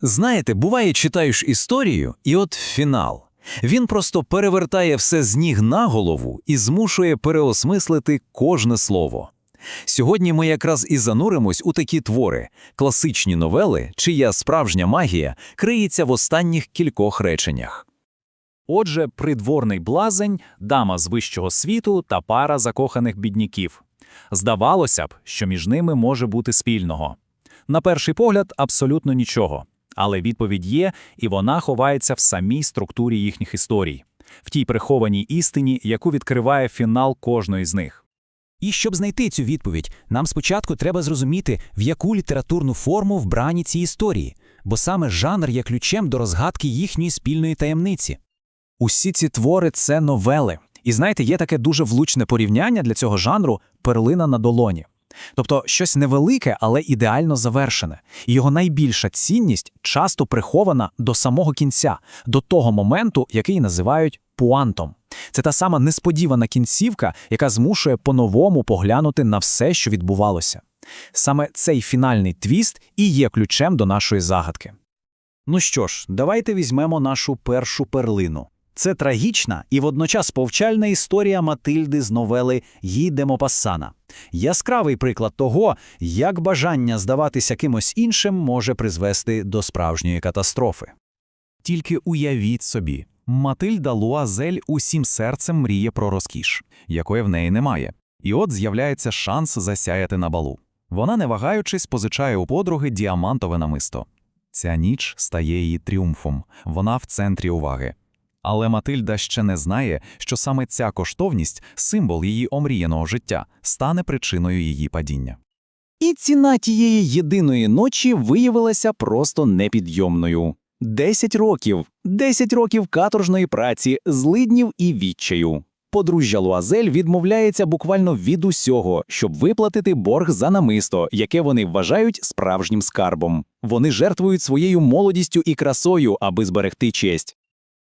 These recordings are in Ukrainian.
Знаєте, буває, читаєш історію, і от фінал. Він просто перевертає все з ніг на голову і змушує переосмислити кожне слово. Сьогодні ми якраз і зануримось у такі твори, класичні новели, чия справжня магія криється в останніх кількох реченнях. Отже, придворний блазень, дама з вищого світу та пара закоханих бідняків. Здавалося б, що між ними може бути спільного. На перший погляд, абсолютно нічого. Але відповідь є, і вона ховається в самій структурі їхніх історій, в тій прихованій істині, яку відкриває фінал кожної з них. І щоб знайти цю відповідь, нам спочатку треба зрозуміти, в яку літературну форму вбрані ці історії, бо саме жанр є ключем до розгадки їхньої спільної таємниці. Усі ці твори це новели. І знаєте, є таке дуже влучне порівняння для цього жанру перлина на долоні. Тобто щось невелике, але ідеально завершене. Його найбільша цінність часто прихована до самого кінця, до того моменту, який називають пуантом. Це та сама несподівана кінцівка, яка змушує по-новому поглянути на все, що відбувалося. Саме цей фінальний твіст і є ключем до нашої загадки. Ну що ж, давайте візьмемо нашу першу перлину. Це трагічна і водночас повчальна історія Матильди з новели «Ї де Мопассана». Яскравий приклад того, як бажання здаватися кимось іншим може призвести до справжньої катастрофи. Тільки уявіть собі, Матильда Луазель усім серцем мріє про розкіш, якої в неї немає. І от з'являється шанс засяяти на балу. Вона, не вагаючись, позичає у подруги діамантове намисто. Ця ніч стає її тріумфом, вона в центрі уваги. Але Матильда ще не знає, що саме ця коштовність, символ її омріяного життя, стане причиною її падіння. І ціна тієї єдиної ночі виявилася просто непідйомною. Десять років, десять років каторжної праці, злиднів і відчаю. Подружжя Луазель відмовляється буквально від усього, щоб виплатити борг за намисто, яке вони вважають справжнім скарбом. Вони жертвують своєю молодістю і красою, аби зберегти честь.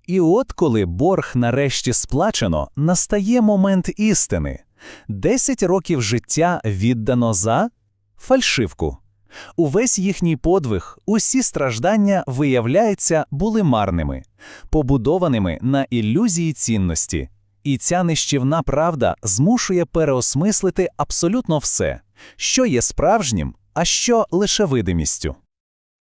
І от коли борг нарешті сплачено, настає момент істини. Десять років життя віддано за фальшивку. Увесь їхній подвиг, усі страждання, виявляється, були марними, побудованими на ілюзії цінності. І ця нищівна правда змушує переосмислити абсолютно все, що є справжнім, а що лише видимістю.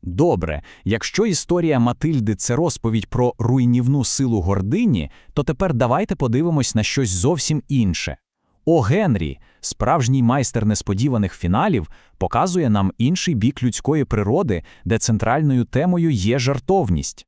Добре, якщо історія Матильди це розповідь про руйнівну силу гордині, то тепер давайте подивимось на щось зовсім інше. О Генрі, справжній майстер несподіваних фіналів, показує нам інший бік людської природи, де центральною темою є жартовність.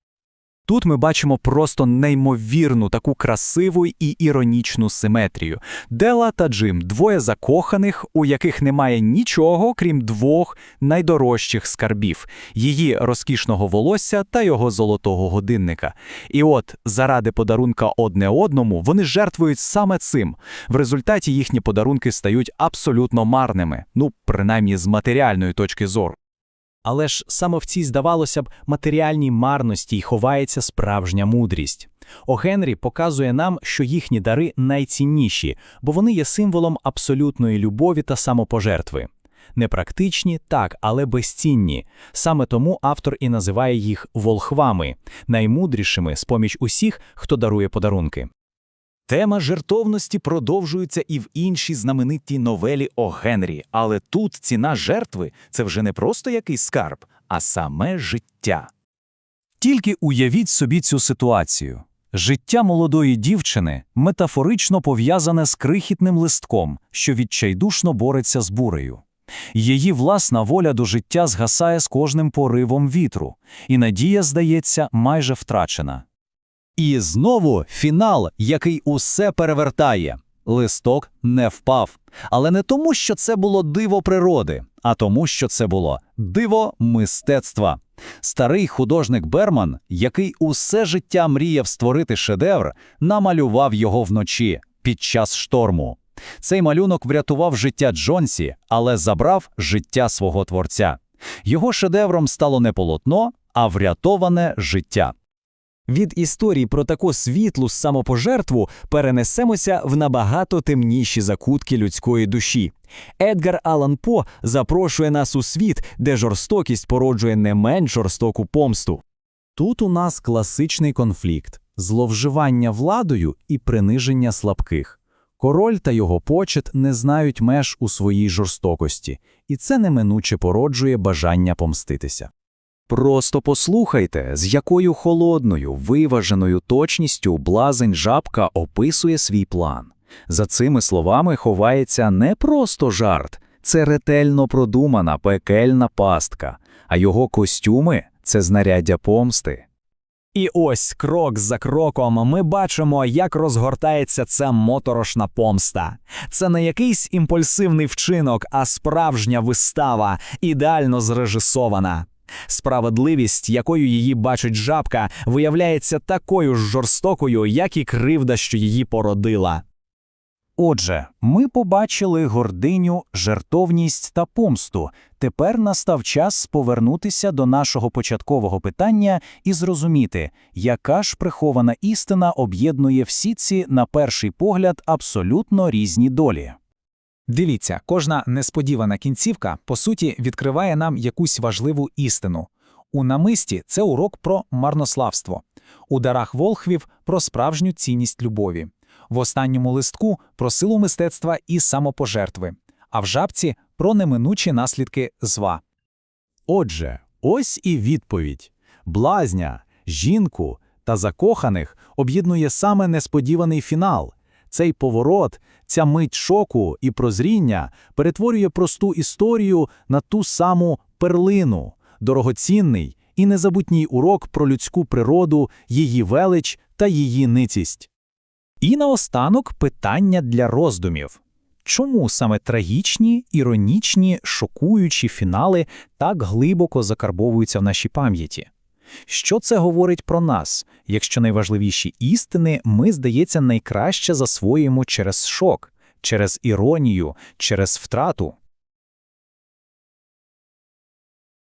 Тут ми бачимо просто неймовірну таку красиву і іронічну симетрію. Дела та Джим двоє закоханих, у яких немає нічого, крім двох найдорожчих скарбів її розкішного волосся та його золотого годинника. І от, заради подарунка одне одному, вони жертвують саме цим. В результаті їхні подарунки стають абсолютно марними, ну, принаймні з матеріальної точки зору. Але ж саме в цій, здавалося б, матеріальній марності й ховається справжня мудрість. О Генрі показує нам, що їхні дари найцінніші, бо вони є символом абсолютної любові та самопожертви. Непрактичні, так, але безцінні. Саме тому автор і називає їх волхвами, наймудрішими з-поміж усіх, хто дарує подарунки. Тема жертовності продовжується і в іншій знаменитій новелі о Генрі, але тут ціна жертви це вже не просто якийсь скарб, а саме життя. Тільки уявіть собі цю ситуацію. Життя молодої дівчини метафорично пов'язане з крихітним листком, що відчайдушно бореться з бурею. Її власна воля до життя згасає з кожним поривом вітру, і надія, здається, майже втрачена. І знову фінал, який усе перевертає. Листок не впав. Але не тому, що це було диво природи, а тому, що це було диво мистецтва. Старий художник Берман, який усе життя мріяв створити шедевр, намалював його вночі під час шторму. Цей малюнок врятував життя Джонсі, але забрав життя свого творця. Його шедевром стало не полотно, а врятоване життя. Від історії про таку світлу самопожертву перенесемося в набагато темніші закутки людської душі. Едгар Алан По запрошує нас у світ, де жорстокість породжує не менш жорстоку помсту. Тут у нас класичний конфлікт зловживання владою і приниження слабких. Король та його почет не знають меж у своїй жорстокості, і це неминуче породжує бажання помститися. Просто послухайте, з якою холодною, виваженою точністю блазень жабка описує свій план. За цими словами ховається не просто жарт, це ретельно продумана пекельна пастка, а його костюми це знаряддя помсти. І ось крок за кроком ми бачимо, як розгортається ця моторошна помста. Це не якийсь імпульсивний вчинок, а справжня вистава, ідеально зрежисована. Справедливість, якою її бачить жабка, виявляється такою ж жорстокою, як і кривда, що її породила. Отже, ми побачили гординю, жертовність та помсту. Тепер настав час повернутися до нашого початкового питання і зрозуміти, яка ж прихована істина об'єднує всі ці, на перший погляд, абсолютно різні долі. Дивіться, кожна несподівана кінцівка, по суті, відкриває нам якусь важливу істину. У намисті це урок про марнославство, у дарах волхвів про справжню цінність любові, в останньому листку про силу мистецтва і самопожертви, а в жабці про неминучі наслідки зла. Отже, ось і відповідь. Блазня, жінку та закоханих об'єднує саме несподіваний фінал. Цей поворот, ця мить шоку і прозріння перетворює просту історію на ту саму перлину, дорогоцінний і незабутній урок про людську природу, її велич та її ницість. І наостанок питання для роздумів. Чому саме трагічні, іронічні, шокуючі фінали так глибоко закарбовуються в нашій пам'яті? Що це говорить про нас, якщо найважливіші істини ми, здається, найкраще засвоюємо через шок, через іронію, через втрату?